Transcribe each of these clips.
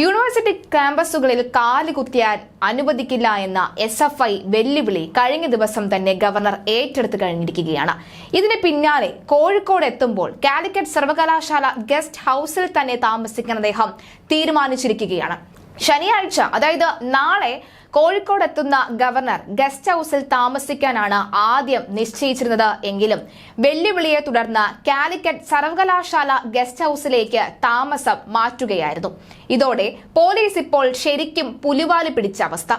University ക്യാമ്പസുകളിൽ കാലുകുത്തിയാൻ അനുവദിക്കില്ല എന്ന എസ് എഫ് ഐ വെല്ലുവിളി കഴിഞ്ഞ ദിവസം തന്നെ ഗവർണർ ഏറ്റെടുത്തു കഴിഞ്ഞിരിക്കുകയാണ്. ഇതിന് പിന്നാലെ കോഴിക്കോട് എത്തുമ്പോൾ കാലിക്കറ്റ് സർവകലാശാല ഗസ്റ്റ് ഹൌസിൽ തന്നെ താമസിക്കാൻ അദ്ദേഹം തീരുമാനിച്ചിരിക്കുകയാണ്. ശനിയാഴ്ച അതായത് നാളെ കോഴിക്കോട് എത്തുന്ന ഗവർണർ ഗസ്റ്റ് ഹൌസിൽ താമസിക്കാനാണ് ആദ്യം നിശ്ചയിച്ചിരുന്നത് എങ്കിലും വെല്ലുവിളിയെ തുടർന്ന് കാലിക്കറ്റ് സർവകലാശാല ഗസ്റ്റ് ഹൌസിലേക്ക് താമസം മാറ്റുകയായിരുന്നു. ഇതോടെ പോലീസ് ഇപ്പോൾ ശരിക്കും പുലിവാലി പിടിച്ച അവസ്ഥ.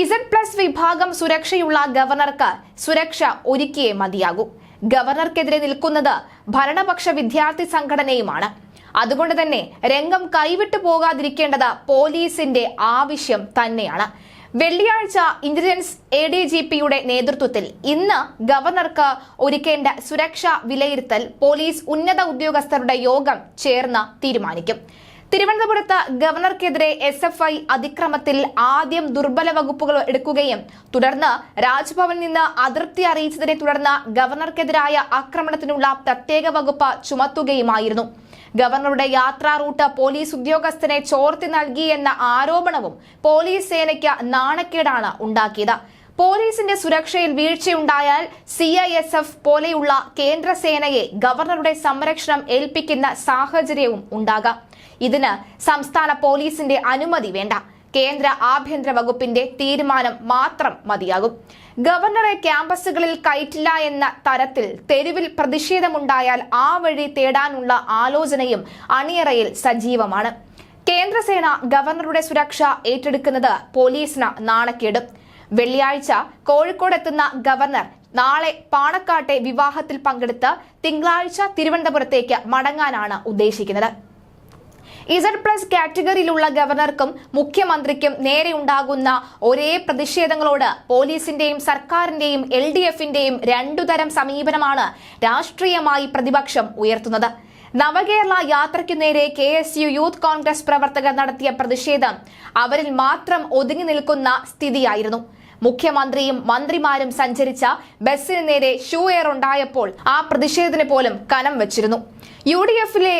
ഇസഡ് പ്ലസ് വിഭാഗം സുരക്ഷയുള്ള ഗവർണർക്ക് സുരക്ഷ ഒരുക്കിയേ മതിയാകൂ. ഗവർണർക്കെതിരെ നിൽക്കുന്നത് ഭരണപക്ഷ വിദ്യാർത്ഥി സംഘടനയുമാണ്. അതുകൊണ്ട് തന്നെ രംഗം കൈവിട്ടു പോകാതിരിക്കേണ്ടത് പോലീസിന്റെ ആവശ്യം തന്നെയാണ്. വെള്ളിയാഴ്ച ഇന്റലിജൻസ് എ ഡി ജി പിയുടെ നേതൃത്വത്തിൽ ഇന്ന് ഗവർണർക്ക് ഒരുക്കേണ്ട സുരക്ഷാ വിലയിരുത്തൽ പോലീസ് ഉന്നത ഉദ്യോഗസ്ഥരുടെ യോഗം ചേർന്ന് തീരുമാനിക്കും. തിരുവനന്തപുരത്ത് ഗവർണർക്കെതിരെ എസ് എഫ് ഐ അതിക്രമത്തിൽ ആദ്യം ദുർബല വകുപ്പുകൾ എടുക്കുകയും തുടർന്ന് രാജ്ഭവനിൽ നിന്ന് അതൃപ്തി അറിയിച്ചതിനെ തുടർന്ന് ഗവർണർക്കെതിരായ ആക്രമണത്തിനുള്ള പ്രത്യേക വകുപ്പ് ചുമത്തുകയുമായിരുന്നു. ഗവർണറുടെ യാത്രാ റൂട്ട് പോലീസ് ഉദ്യോഗസ്ഥനെ ചോർത്തി നൽകിയെന്ന ആരോപണവും പോലീസ് സേനയ്ക്ക് നാണക്കേടാണ് ഉണ്ടാക്കിയത്. പോലീസിന്റെ സുരക്ഷയിൽ വീഴ്ചയുണ്ടായാൽ സി ഐ എസ് എഫ് പോലെയുള്ള കേന്ദ്രസേനയെ ഗവർണറുടെ സംരക്ഷണം ഏൽപ്പിക്കുന്ന സാഹചര്യവും ഉണ്ടാകാം. ഇതിന് സംസ്ഥാന പോലീസിന്റെ അനുമതി വേണ്ട. കേന്ദ്ര ആഭ്യന്തര വകുപ്പിന്റെ തീരുമാനം മാത്രം മതിയാകും. ഗവർണറെ ക്യാമ്പസുകളിൽ കയറ്റില്ല എന്ന തരത്തിൽ തെരുവിൽ പ്രതിഷേധമുണ്ടായാൽ ആ വഴി തേടാനുള്ള ആലോചനയും അണിയറയിൽ സജീവമാണ്. കേന്ദ്രസേന ഗവർണറുടെ സുരക്ഷ ഏറ്റെടുക്കുന്നത് പോലീസിന് നാണക്കേടും. വെള്ളിയാഴ്ച കോഴിക്കോടെത്തുന്ന ഗവർണർ നാളെ പാണക്കാട്ടെ വിവാഹത്തിൽ പങ്കെടുത്ത് തിങ്കളാഴ്ച തിരുവനന്തപുരത്തേക്ക് മടങ്ങാനാണ് ഉദ്ദേശിക്കുന്നത്. ഇസഡ് പ്ലസ് കാറ്റഗറിയിലുള്ള ഗവർണർക്കും മുഖ്യമന്ത്രിക്കും നേരെ ഉണ്ടാകുന്ന ഒരേ പ്രതിഷേധങ്ങളോട് പോലീസിന്റെയും സർക്കാരിന്റെയും എൽ ഡി എഫിന്റെയും രണ്ടുതരം സമീപനമാണ് രാഷ്ട്രീയമായി പ്രതിപക്ഷം ഉയർത്തുന്നത്. നവകേരള യാത്രയ്ക്കു നേരെ K S U youth Congress പ്രവർത്തകർ നടത്തിയ പ്രതിഷേധം അവരിൽ മാത്രം ഒതുങ്ങി നിൽക്കുന്ന സ്ഥിതിയായിരുന്നു. മുഖ്യമന്ത്രിയും മന്ത്രിമാരും സഞ്ചരിച്ച ബസ്സിന് നേരെ ഷൂ എയർ ഉണ്ടായപ്പോൾ ആ പ്രതിഷേധത്തിന് പോലും കനം വെച്ചിരുന്നു. യു ഡി എഫിലെ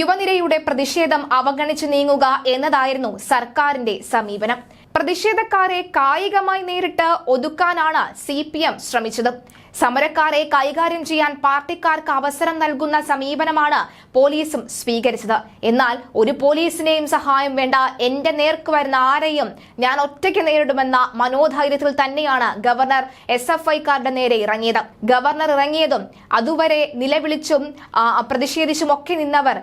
യുവനിരയുടെ പ്രതിഷേധം അവഗണിച്ചു നീങ്ങുക എന്നതായിരുന്നു സർക്കാരിന്റെ സമീപനം. പ്രതിഷേധക്കാരെ കായികമായി നേരിട്ട് ഒതുക്കാനാണ് സി പി എം ശ്രമിച്ചത്. സമരക്കാരെ കൈകാര്യം ചെയ്യാൻ പാർട്ടിക്കാർക്ക് അവസരം നൽകുന്ന സമീപനമാണ് പോലീസും സ്വീകരിച്ചത്. എന്നാൽ ഒരു പോലീസിനെയും സഹായം വേണ്ട എന്റെ നേർക്ക് വരുന്ന ആരെയും ഞാൻ ഒറ്റയ്ക്ക് നേരിടുമെന്ന മനോധൈര്യത്തിൽ തന്നെയാണ് ഗവർണർ എസ് എഫ് ഐക്കാരുടെ നേരെ ഇറങ്ങിയത്. ഗവർണർ ഇറങ്ങിയതും അതുവരെ നിലവിളിച്ചും പ്രതിഷേധിച്ചുമൊക്കെ നിന്നവർ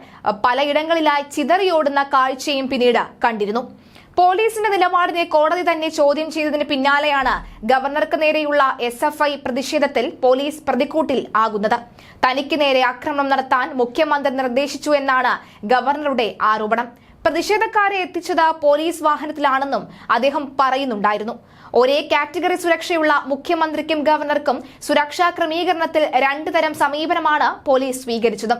പലയിടങ്ങളിലായി ചിതറിയോടുന്ന കാഴ്ചയും പിന്നീട് കണ്ടിരുന്നു. പോലീസിന്റെ നിലപാടിനെ കോടതി തന്നെ ചോദ്യം ചെയ്തതിന് പിന്നാലെയാണ് ഗവർണർക്ക് നേരെയുള്ള എസ് എഫ് ഐ പ്രതിഷേധത്തിൽ പോലീസ് പ്രതിക്കൂട്ടിൽ ആകുന്നത്. തനിക്ക് നേരെ ആക്രമണം നടത്താൻ മുഖ്യമന്ത്രി നിർദ്ദേശിച്ചു എന്നാണ് ഗവർണറുടെ ആരോപണം. പ്രതിഷേധക്കാരെ എത്തിച്ചത് പോലീസ് വാഹനത്തിലാണെന്നും അദ്ദേഹം പറയുന്നുണ്ടായിരുന്നു. ഒരേ കാറ്റഗറി സുരക്ഷയുള്ള മുഖ്യമന്ത്രിക്കും ഗവർണർക്കും സുരക്ഷാ ക്രമീകരണത്തിൽ രണ്ടു തരം സമീപനമാണ് പോലീസ് സ്വീകരിച്ചത്.